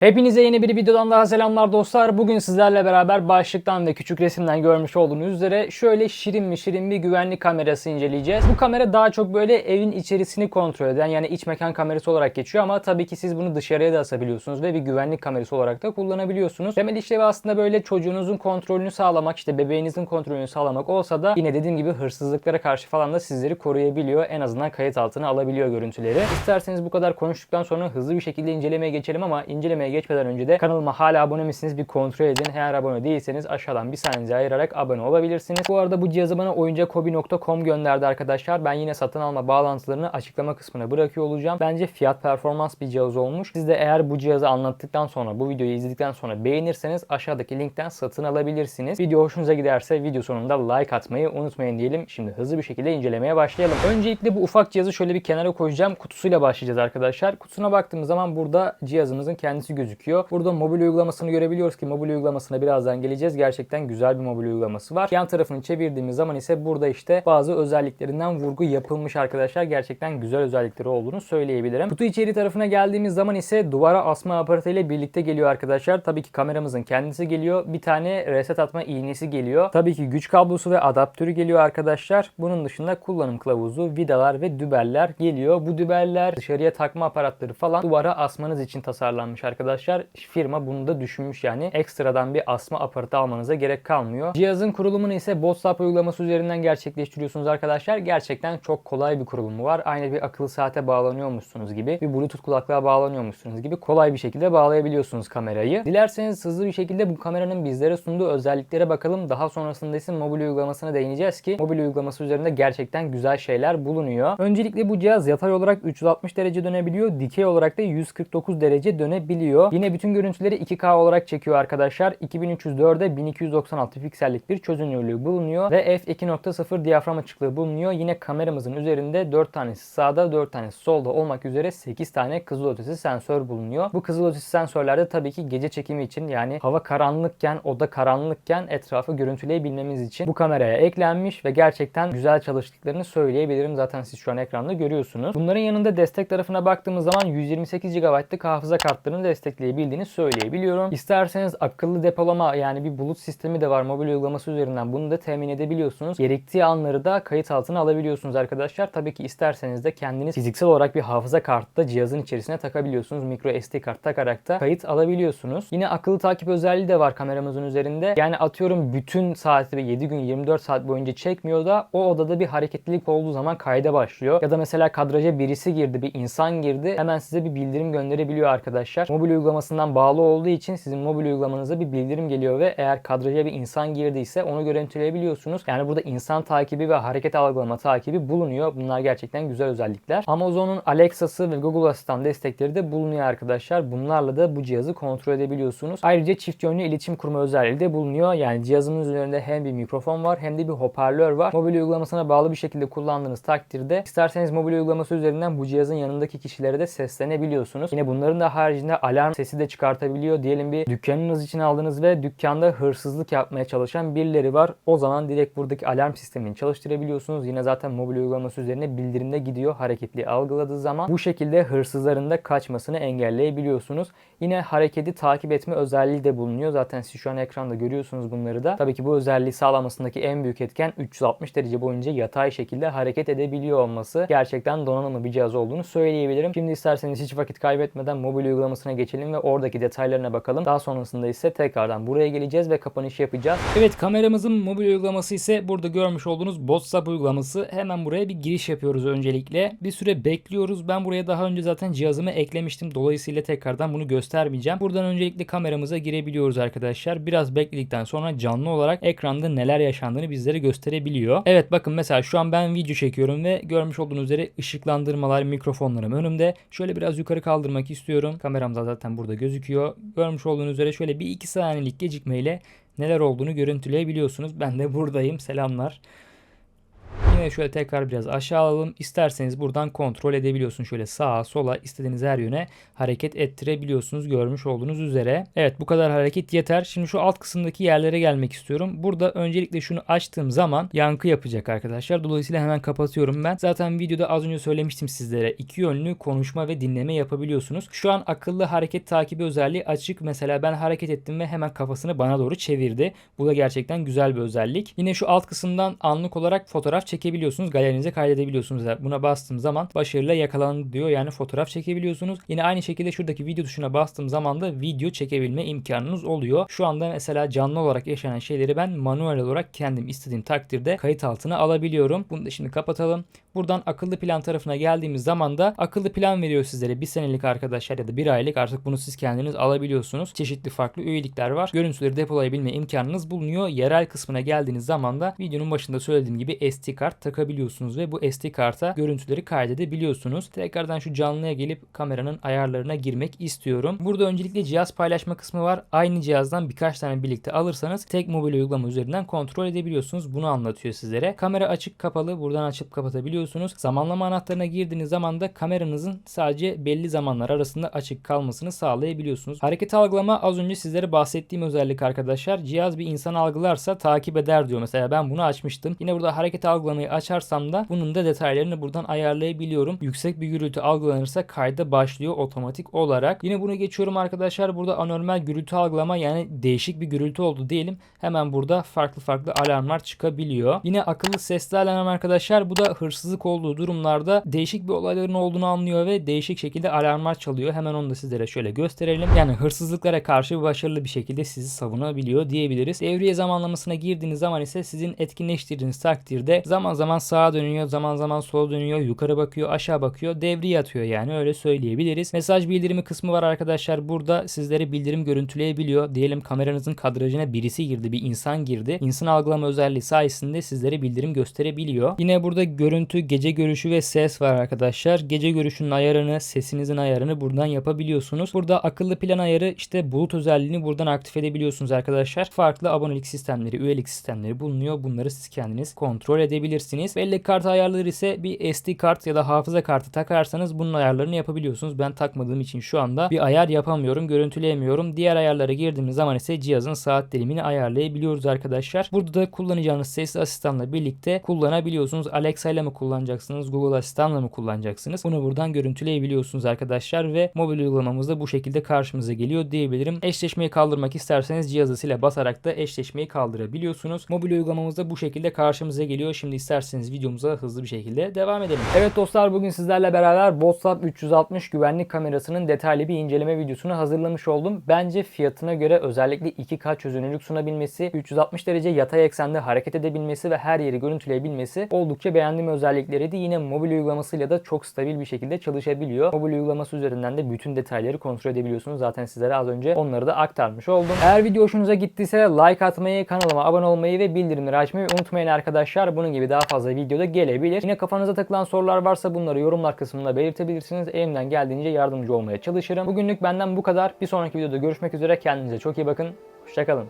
Hepinize yeni bir videodan daha selamlar dostlar. Bugün sizlerle beraber başlıktan ve küçük resimden görmüş olduğunuz üzere şöyle şirin mi şirin bir güvenlik kamerası inceleyeceğiz. Bu kamera daha çok böyle evin içerisini kontrol eden yani iç mekan kamerası olarak geçiyor ama tabii ki siz bunu dışarıya da asabiliyorsunuz ve bir güvenlik kamerası olarak da kullanabiliyorsunuz. Temel işlevi aslında böyle çocuğunuzun kontrolünü sağlamak, işte bebeğinizin kontrolünü sağlamak olsa da yine dediğim gibi hırsızlıklara karşı falan da sizleri koruyabiliyor. En azından kayıt altına alabiliyor görüntüleri. İsterseniz bu kadar konuştuktan sonra hızlı bir şekilde incelemeye geçelim ama incelemeye geçmeden önce de kanalıma hala abone misiniz bir kontrol edin. Eğer abone değilseniz aşağıdan bir saniye ayırarak abone olabilirsiniz. Bu arada bu cihazı bana oyuncakhobi.com gönderdi arkadaşlar. Ben yine satın alma bağlantılarını açıklama kısmına bırakıyor olacağım. Bence fiyat performans bir cihaz olmuş. Siz de eğer bu cihazı anlattıktan sonra bu videoyu izledikten sonra beğenirseniz aşağıdaki linkten satın alabilirsiniz. Video hoşunuza giderse video sonunda like atmayı unutmayın diyelim. Şimdi hızlı bir şekilde incelemeye başlayalım. Öncelikle bu ufak cihazı şöyle bir kenara koyacağım. Kutusuyla başlayacağız arkadaşlar. Kutusuna baktığımız zaman burada cihazımızın kendisi gözüküyor. Burada mobil uygulamasını görebiliyoruz ki mobil uygulamasına birazdan geleceğiz. Gerçekten güzel bir mobil uygulaması var. Yan tarafını çevirdiğimiz zaman ise burada işte bazı özelliklerinden vurgu yapılmış arkadaşlar. Gerçekten güzel özellikleri olduğunu söyleyebilirim. Kutu içeri tarafına geldiğimiz zaman ise duvara asma aparatı ile birlikte geliyor arkadaşlar. Tabii ki kameramızın kendisi geliyor. Bir tane reset atma iğnesi geliyor. Tabii ki güç kablosu ve adaptörü geliyor arkadaşlar. Bunun dışında kullanım kılavuzu, vidalar ve dübeller geliyor. Bu dübeller dışarıya takma aparatları falan duvara asmanız için tasarlanmış arkadaşlar. Firma bunu da düşünmüş yani. Ekstradan bir asma aparatı almanıza gerek kalmıyor. Cihazın kurulumunu ise WhatsApp uygulaması üzerinden gerçekleştiriyorsunuz arkadaşlar. Gerçekten çok kolay bir kurulumu var. Aynı bir akıllı saate bağlanıyormuşsunuz gibi, bir bluetooth kulaklığa bağlanıyormuşsunuz gibi kolay bir şekilde bağlayabiliyorsunuz kamerayı. Dilerseniz hızlı bir şekilde bu kameranın bizlere sunduğu özelliklere bakalım. Daha sonrasında ise mobil uygulamasına değineceğiz ki mobil uygulaması üzerinde gerçekten güzel şeyler bulunuyor. Öncelikle bu cihaz yatay olarak 360 derece dönebiliyor. Dikey olarak da 149 derece dönebiliyor. Yine bütün görüntüleri 2K olarak çekiyor arkadaşlar. 2304'e 1296 piksellik bir çözünürlüğü bulunuyor ve f2.0 diyafram açıklığı bulunuyor. Yine kameramızın üzerinde 4 tanesi sağda 4 tanesi solda olmak üzere 8 tane kızılötesi sensör bulunuyor. Bu kızılötesi sensörlerde tabii ki gece çekimi için yani hava karanlıkken, oda karanlıkken etrafı görüntüleyebilmemiz için bu kameraya eklenmiş ve gerçekten güzel çalıştıklarını söyleyebilirim. Zaten siz şu an ekranda görüyorsunuz. Bunların yanında destek tarafına baktığımız zaman 128 GB'lık hafıza kartlarını destekleyebildiğini söyleyebiliyorum. İsterseniz akıllı depolama yani bir bulut sistemi de var mobil uygulaması üzerinden bunu da temin edebiliyorsunuz. Gerektiği anları da kayıt altına alabiliyorsunuz arkadaşlar. Tabii ki isterseniz de kendiniz fiziksel olarak bir hafıza kartı da cihazın içerisine takabiliyorsunuz. Micro SD kart takarak da kayıt alabiliyorsunuz. Yine akıllı takip özelliği de var kameramızın üzerinde. Yani atıyorum bütün saati ve 7 gün 24 saat boyunca çekmiyor da o odada bir hareketlilik olduğu zaman kayda başlıyor. Ya da mesela kadraja birisi girdi, bir insan girdi. Hemen size bir bildirim gönderebiliyor arkadaşlar. Mobil uygulamasından bağlı olduğu için sizin mobil uygulamanıza bir bildirim geliyor ve eğer kadraja bir insan girdiyse onu görüntüleyebiliyorsunuz. Yani burada insan takibi ve hareket algılama takibi bulunuyor. Bunlar gerçekten güzel özellikler. Amazon'un Alexa'sı ve Google Asistan destekleri de bulunuyor arkadaşlar. Bunlarla da bu cihazı kontrol edebiliyorsunuz. Ayrıca çift yönlü iletişim kurma özelliği de bulunuyor. Yani cihazımız üzerinde hem bir mikrofon var hem de bir hoparlör var. Mobil uygulamasına bağlı bir şekilde kullandığınız takdirde isterseniz mobil uygulaması üzerinden bu cihazın yanındaki kişilere de seslenebiliyorsunuz. Yine bunların da haricinde alarm sesi de çıkartabiliyor. Diyelim bir dükkanınız için aldınız ve dükkanda hırsızlık yapmaya çalışan birileri var. O zaman direkt buradaki alarm sistemini çalıştırabiliyorsunuz. Yine zaten mobil uygulaması üzerine bildirimde gidiyor hareketli algıladığı zaman. Bu şekilde hırsızların da kaçmasını engelleyebiliyorsunuz. Yine hareketi takip etme özelliği de bulunuyor. Zaten siz şu an ekranda görüyorsunuz bunları da. Tabii ki bu özelliği sağlamasındaki en büyük etken 360 derece boyunca yatay şekilde hareket edebiliyor olması. Gerçekten donanımlı bir cihaz olduğunu söyleyebilirim. Şimdi isterseniz hiç vakit kaybetmeden mobil uygulamasına geçelim ve oradaki detaylarına bakalım. Daha sonrasında ise tekrardan buraya geleceğiz ve kapanış yapacağız. Evet kameramızın mobil uygulaması ise burada görmüş olduğunuz WhatsApp uygulaması. Hemen buraya bir giriş yapıyoruz öncelikle. Bir süre bekliyoruz. Ben buraya daha önce zaten cihazımı eklemiştim. Dolayısıyla tekrardan bunu göstermeyeceğim. Buradan öncelikle kameramıza girebiliyoruz arkadaşlar. Biraz bekledikten sonra canlı olarak ekranda neler yaşandığını bizlere gösterebiliyor. Evet bakın mesela şu an ben video çekiyorum ve görmüş olduğunuz üzere ışıklandırmalar, mikrofonlarım önümde. Şöyle biraz yukarı kaldırmak istiyorum. Kameram da zaten burada gözüküyor. Görmüş olduğunuz üzere şöyle bir iki saniyelik gecikmeyle neler olduğunu görüntüleyebiliyorsunuz. Ben de buradayım. Selamlar. Yine şöyle tekrar biraz aşağı alalım. İsterseniz buradan kontrol edebiliyorsunuz. Şöyle sağa sola istediğiniz her yöne hareket ettirebiliyorsunuz görmüş olduğunuz üzere. Evet bu kadar hareket yeter. Şimdi şu alt kısımdaki yerlere gelmek istiyorum. Burada öncelikle şunu açtığım zaman yankı yapacak arkadaşlar. Dolayısıyla hemen kapatıyorum ben. Zaten videoda az önce söylemiştim sizlere. iki yönlü konuşma ve dinleme yapabiliyorsunuz. Şu an akıllı hareket takibi özelliği açık. Mesela ben hareket ettim ve hemen kafasını bana doğru çevirdi. Bu da gerçekten güzel bir özellik. Yine şu alt kısımdan anlık olarak fotoğraf çekebiliyorsunuz. Galerinize kaydedebiliyorsunuz. Buna bastığım zaman başarıyla yakalandı diyor. Yani fotoğraf çekebiliyorsunuz. Yine aynı şekilde şuradaki video tuşuna bastığım zaman da video çekebilme imkanınız oluyor. Şu anda mesela canlı olarak yaşanan şeyleri ben manuel olarak kendim istediğim takdirde kayıt altına alabiliyorum. Bunu da şimdi kapatalım. Buradan akıllı plan tarafına geldiğimiz zaman da akıllı plan veriyor sizlere. Bir senelik arkadaşlar ya da bir aylık artık bunu siz kendiniz alabiliyorsunuz. Çeşitli farklı üyelikler var. Görüntüleri depolayabilme imkanınız bulunuyor. Yerel kısmına geldiğiniz zaman da videonun başında söylediğim gibi SD kart takabiliyorsunuz ve bu SD karta görüntüleri kaydedebiliyorsunuz. Tekrardan şu canlıya gelip kameranın ayarlarına girmek istiyorum. Burada öncelikle cihaz paylaşma kısmı var. Aynı cihazdan birkaç tane birlikte alırsanız tek mobil uygulama üzerinden kontrol edebiliyorsunuz. Bunu anlatıyor sizlere. Kamera açık kapalı buradan açıp kapatabiliyorsunuz. Zamanlama anahtarına girdiğiniz zaman da kameranızın sadece belli zamanlar arasında açık kalmasını sağlayabiliyorsunuz. Hareket algılama az önce sizlere bahsettiğim özellik arkadaşlar. Cihaz bir insan algılarsa takip eder diyor. Mesela ben bunu açmıştım. Yine burada hareket algılamayı açarsam da bunun da detaylarını buradan ayarlayabiliyorum. Yüksek bir gürültü algılanırsa kayda başlıyor otomatik olarak. Yine bunu geçiyorum arkadaşlar. Burada anormal gürültü algılama yani değişik bir gürültü oldu diyelim. Hemen burada farklı farklı alarmlar çıkabiliyor. Yine akıllı sesli alarm arkadaşlar. Bu da hırsızlık olduğu durumlarda değişik bir olayların olduğunu anlıyor ve değişik şekilde alarmlar çalıyor. Hemen onu da sizlere şöyle gösterelim. Yani hırsızlıklara karşı başarılı bir şekilde sizi savunabiliyor diyebiliriz. Devriye zamanlamasına girdiğiniz zaman ise sizin etkinleştirdiğiniz takdirde zaman zaman sağa dönüyor, zaman zaman sola dönüyor, yukarı bakıyor, aşağı bakıyor, devriye atıyor yani öyle söyleyebiliriz. Mesaj bildirimi kısmı var arkadaşlar. Burada sizlere bildirim görüntüleyebiliyor. Diyelim kameranızın kadrajına birisi girdi, bir insan girdi. İnsan algılama özelliği sayesinde sizlere bildirim gösterebiliyor. Yine burada görüntü, gece görüşü ve ses var arkadaşlar. Gece görüşünün ayarını, sesinizin ayarını buradan yapabiliyorsunuz. Burada akıllı plan ayarı işte bulut özelliğini buradan aktif edebiliyorsunuz arkadaşlar. Farklı abonelik sistemleri, üyelik sistemleri bulunuyor. Bunları siz kendiniz kontrol edebilirsiniz. Bellek kartı ayarları ise bir SD kart ya da hafıza kartı takarsanız bunun ayarlarını yapabiliyorsunuz. Ben takmadığım için şu anda bir ayar yapamıyorum, görüntüleyemiyorum. Diğer ayarlara girdiğimiz zaman ise cihazın saat dilimini ayarlayabiliyoruz arkadaşlar. Burada da kullanacağınız sesli asistanla birlikte kullanabiliyorsunuz. Alexa ile mi kullanacaksınız, Google Asistan'la mı kullanacaksınız? Bunu buradan görüntüleyebiliyorsunuz arkadaşlar ve mobil uygulamamız da bu şekilde karşımıza geliyor diyebilirim. Eşleşmeyi kaldırmak isterseniz cihazı sile basarak da eşleşmeyi kaldırabiliyorsunuz. Mobil uygulamamız da bu şekilde karşımıza geliyor. Şimdi isterseniz videomuza hızlı bir şekilde devam edelim. Evet dostlar bugün sizlerle beraber WhatsApp 360 güvenlik kamerasının detaylı bir inceleme videosunu hazırlamış oldum. Bence fiyatına göre özellikle 2K çözünürlük sunabilmesi, 360 derece yatay eksende hareket edebilmesi ve her yeri görüntüleyebilmesi oldukça beğendiğim özellikleriydi. Yine mobil uygulamasıyla da çok stabil bir şekilde çalışabiliyor. Mobil uygulaması üzerinden de bütün detayları kontrol edebiliyorsunuz. Zaten sizlere az önce onları da aktarmış oldum. Eğer video hoşunuza gittiyse like atmayı, kanalıma abone olmayı ve bildirimleri açmayı unutmayın arkadaşlar. Bunun gibi daha fazla videoda gelebilir. Yine kafanıza takılan sorular varsa bunları yorumlar kısmında belirtebilirsiniz. Elimden geldiğince yardımcı olmaya çalışırım. Bugünlük benden bu kadar. Bir sonraki videoda görüşmek üzere. Kendinize çok iyi bakın. Hoşçakalın.